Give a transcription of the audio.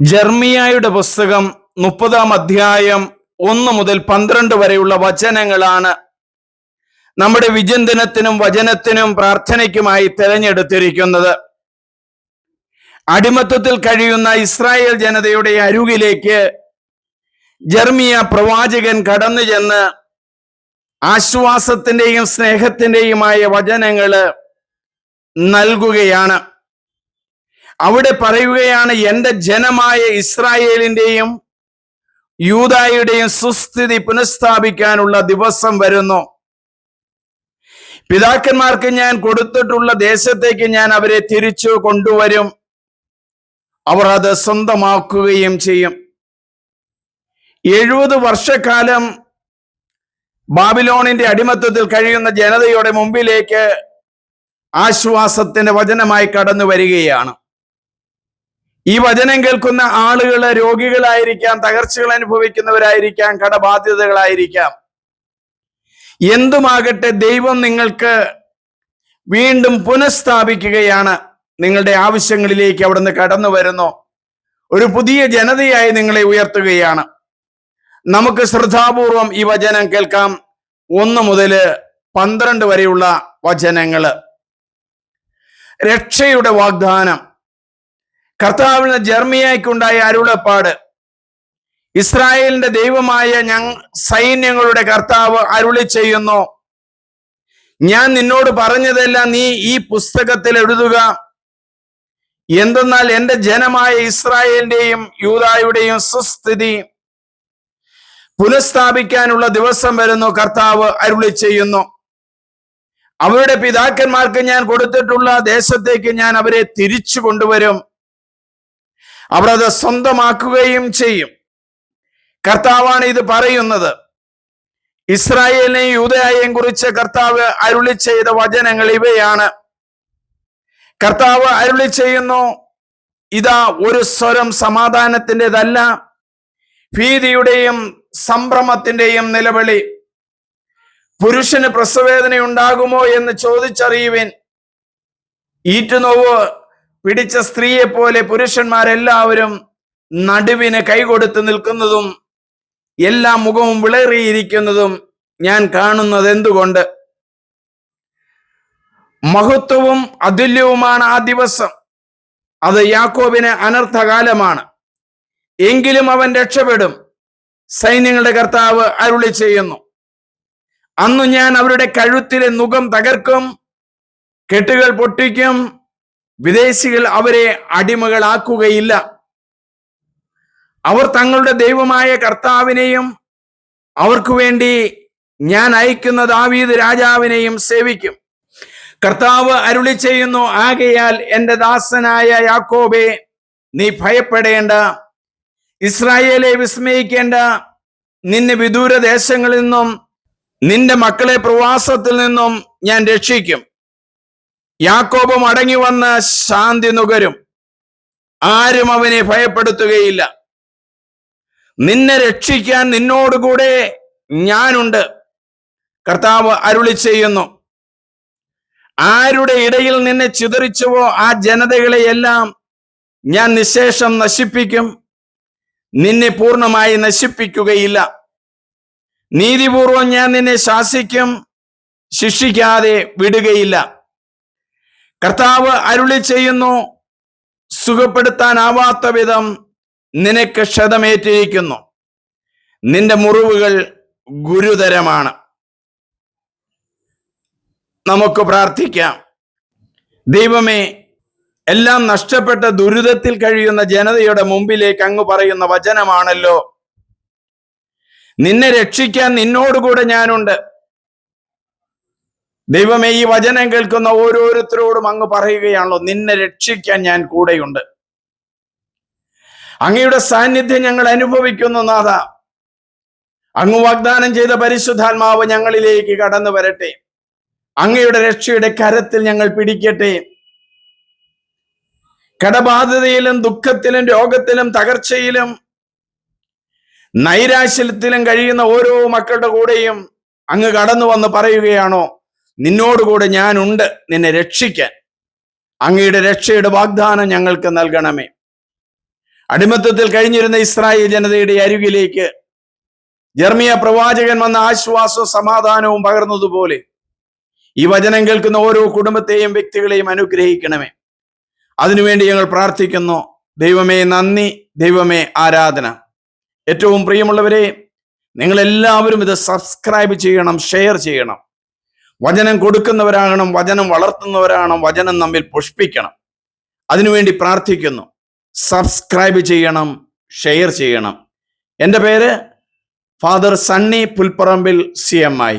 ജർമിയായുടെ പുസ്തകം മുപ്പതാം അധ്യായം ഒന്ന് മുതൽ പന്ത്രണ്ട് വരെയുള്ള വചനങ്ങളാണ് നമ്മുടെ വിചിന്തനത്തിനും വചനത്തിനും പ്രാർത്ഥനയ്ക്കുമായി തെരഞ്ഞെടുത്തിരിക്കുന്നത്. അടിമത്വത്തിൽ കഴിയുന്ന ഇസ്രായേൽ ജനതയുടെ അരുകിലേക്ക് ജർമിയ പ്രവാചകൻ കടന്നു ചെന്ന് ആശ്വാസത്തിന്റെയും സ്നേഹത്തിന്റെയുമായ വചനങ്ങൾ നൽകുകയാണ്. അവിടെ പറയുകയാണ് എന്റെ ജനമായ ഇസ്രായേലിന്റെയും യൂതായുടെയും സുസ്ഥിതി പുനഃസ്ഥാപിക്കാനുള്ള ദിവസം വരുന്നു. പിതാക്കന്മാർക്ക് ഞാൻ കൊടുത്തിട്ടുള്ള ദേശത്തേക്ക് ഞാൻ അവരെ തിരിച്ചു കൊണ്ടുവരും. അവർ അത് സ്വന്തമാക്കുകയും ചെയ്യും. എഴുപത് വർഷക്കാലം ബാബിലോണിന്റെ അടിമത്വത്തിൽ കഴിയുന്ന ജനതയുടെ മുമ്പിലേക്ക് ആശ്വാസത്തിന്റെ വചനമായി കടന്നു വരികയാണ് ഈ വചനം കേൾക്കുന്ന ആളുകൾ രോഗികളായിരിക്കാം തകർച്ചകൾ അനുഭവിക്കുന്നവരായിരിക്കാം കടബാധ്യതകളായിരിക്കാം. എന്തുമാകട്ടെ ദൈവം നിങ്ങൾക്ക് വീണ്ടും പുനഃസ്ഥാപിക്കുകയാണ് നിങ്ങളുടെ ആവശ്യങ്ങളിലേക്ക് അവിടുന്ന് കടന്നു വരുന്നു. ഒരു പുതിയ ജനതയായി നിങ്ങളെ ഉയർത്തുകയാണ്. നമുക്ക് ശ്രദ്ധാപൂർവം ഈ വചനം കേൾക്കാം. ഒന്ന് മുതൽ പന്ത്രണ്ട് വരെയുള്ള വചനങ്ങൾ. രക്ഷയുടെ വാഗ്ദാനം. കർത്താവിന് ജർമ്മിയായിക്കുണ്ടായ അരുളപ്പാട്. ഇസ്രായേലിന്റെ ദൈവമായ ഞങ് സൈന്യങ്ങളുടെ കർത്താവ് അരുളി ചെയ്യുന്നു. ഞാൻ നിന്നോട് പറഞ്ഞതെല്ലാം നീ ഈ പുസ്തകത്തിൽ എഴുതുക. എന്തെന്നാൽ എന്റെ ജനമായ ഇസ്രായേലിന്റെയും യൂതായുടെയും സുസ്ഥിതി പുനഃസ്ഥാപിക്കാനുള്ള ദിവസം വരുന്നു കർത്താവ് അരുളി ചെയ്യുന്നു. അവരുടെ പിതാക്കന്മാർക്ക് ഞാൻ കൊടുത്തിട്ടുള്ള ദേശത്തേക്ക് ഞാൻ അവരെ തിരിച്ചു കൊണ്ടുവരും. അവർ സ്വന്തമാക്കുകയും ചെയ്യും. കർത്താവാണ് ഇത് പറയുന്നത്. ഇസ്രായേലിനെയും യൂതയായും കുറിച്ച് കർത്താവ് അരുളി ചെയ്ത വചനങ്ങൾ ഇവയാണ്. കർത്താവ് അരുളി ചെയ്യുന്നു ഇതാ ഒരു സ്വരം സമാധാനത്തിന്റെതല്ല ഭീതിയുടെയും സംഭ്രമത്തിന്റെയും നിലവിളി. പുരുഷന് പ്രസവേദന ഉണ്ടാകുമോ എന്ന് ചോദിച്ചറിയുവിൻ. ഈറ്റുനോവ് പിടിച്ച സ്ത്രീയെ പോലെ പുരുഷന്മാരെല്ലാവരും നടുവിന് കൈകൊടുത്ത് നിൽക്കുന്നതും എല്ലാ മുഖവും വിളറിയിരിക്കുന്നതും ഞാൻ കാണുന്നത് എന്തുകൊണ്ട് മഹത്വവും അതുല്യവുമാണ് ആ ദിവസം. അത് യാക്കോബിന് അനർത്ഥകാലമാണ് എങ്കിലും അവൻ രക്ഷപ്പെടും. സൈന്യങ്ങളുടെ കർത്താവ് അരുളി ചെയ്യുന്നു. അന്നു ഞാൻ അവരുടെ കഴുത്തിലെ മുഖം തകർക്കും കെട്ടുകൾ പൊട്ടിക്കും വിദേശികൾ അവരെ അടിമകളാക്കുകയില്ല. അവർ തങ്ങളുടെ ദൈവമായ കർത്താവിനെയും അവർക്കു വേണ്ടി ഞാൻ അയക്കുന്ന ദാവീദ് രാജാവിനെയും സേവിക്കും. കർത്താവ് അരുളി ചെയ്യുന്നു ആകയാൽ എന്റെ ദാസനായ യാക്കോബെ നീ ഭയപ്പെടേണ്ട. ഇസ്രായേലെ വിസ്മയിക്കേണ്ട. നിന്നെ വിദൂര ദേശങ്ങളിൽ നിന്നും നിന്റെ മക്കളെ പ്രവാസത്തിൽ നിന്നും ഞാൻ രക്ഷിക്കും. യാക്കോബ് മടങ്ങി വന്ന് ശാന്തി നുകരും ആരും അവനെ ഭയപ്പെടുത്തുകയില്ല. നിന്നെ രക്ഷിക്കാൻ നിന്നോടുകൂടെ ഞാനുണ്ട്. കർത്താവ് അരുളി ചെയ്യുന്നു. ആരുടെ ഇടയിൽ നിന്നെ ചിതറിച്ചുവോ ആ ജനതകളെയെല്ലാം ഞാൻ നിശേഷം നശിപ്പിക്കും. നിന്നെ പൂർണമായി നശിപ്പിക്കുകയില്ല. നീതിപൂർവം ഞാൻ നിന്നെ ശാസിക്കും. ശിക്ഷിക്കാതെ വിടുകയില്ല. കർത്താവ് അരുളി ചെയ്യുന്നു സുഖപ്പെടുത്താനാവാത്ത വിധം നിനക്ക് ക്ഷതമേറ്റിരിക്കുന്നു. നിന്റെ മുറിവുകൾ ഗുരുതരമാണ്. നമുക്ക് പ്രാർത്ഥിക്കാം. ദൈവമേ എല്ലാം നഷ്ടപ്പെട്ട ദുരിതത്തിൽ കഴിയുന്ന ജനതയുടെ മുമ്പിലേക്ക് അങ്ങ് പറയുന്ന വചനമാണല്ലോ. നിന്നെ രക്ഷിക്കാൻ നിന്നോടുകൂടെ ഞാനുണ്ട്. ദൈവമേ ഈ വചനം കേൾക്കുന്ന ഓരോരുത്തരോടും അങ്ങ് പറയുകയാണല്ലോ നിന്നെ രക്ഷിക്കാൻ ഞാൻ കൂടെയുണ്ട്. അങ്ങയുടെ സാന്നിധ്യം ഞങ്ങൾ അനുഭവിക്കുന്നു നാഥ. അങ്ങ് വാഗ്ദാനം ചെയ്ത പരിശുദ്ധാത്മാവ് ഞങ്ങളിലേക്ക് കടന്നു വരട്ടെ. അങ്ങയുടെ രക്ഷയുടെ കരത്തിൽ ഞങ്ങൾ പിടിക്കട്ടെ. കടബാധിതയിലും ദുഃഖത്തിലും രോഗത്തിലും തകർച്ചയിലും നൈരാശ്യത്തിലും കഴിയുന്ന ഓരോ മക്കളുടെ കൂടെയും അങ്ങ് കടന്നു വന്ന് പറയുകയാണോ? നിന്നോടുകൂടെ ഞാനുണ്ട് നിന്നെ രക്ഷിക്കാൻ. അങ്ങയുടെ രക്ഷയുടെ വാഗ്ദാനം ഞങ്ങൾക്ക് നൽകണമേ. അടിമത്തത്തിൽ കഴിഞ്ഞിരുന്ന ഇസ്രായേൽ ജനതയുടെ അരികിലേക്ക് ജർമിയ പ്രവാചകൻ വന്ന ആശ്വാസവും സമാധാനവും പകർന്നതുപോലെ ഈ വചനം കേൾക്കുന്ന ഓരോ കുടുംബത്തെയും വ്യക്തികളെയും അനുഗ്രഹിക്കണമേ. അതിനുവേണ്ടി ഞങ്ങൾ പ്രാർത്ഥിക്കുന്നു. ദൈവമേ നന്ദി ദൈവമേ ആരാധന. ഏറ്റവും പ്രിയമുള്ളവരെ നിങ്ങളെല്ലാവരും ഇത് സബ്സ്ക്രൈബ് ചെയ്യണം ഷെയർ ചെയ്യണം. വചനം കൊടുക്കുന്നവരാകണം വചനം വളർത്തുന്നവരാകണം വചനം നമ്മിൽ പുഷ്പിക്കണം. അതിനുവേണ്ടി പ്രാർത്ഥിക്കുന്നു. സബ്സ്ക്രൈബ് ചെയ്യണം ഷെയർ ചെയ്യണം. എന്റെ പേര് father Sunny Pulpparambil C M I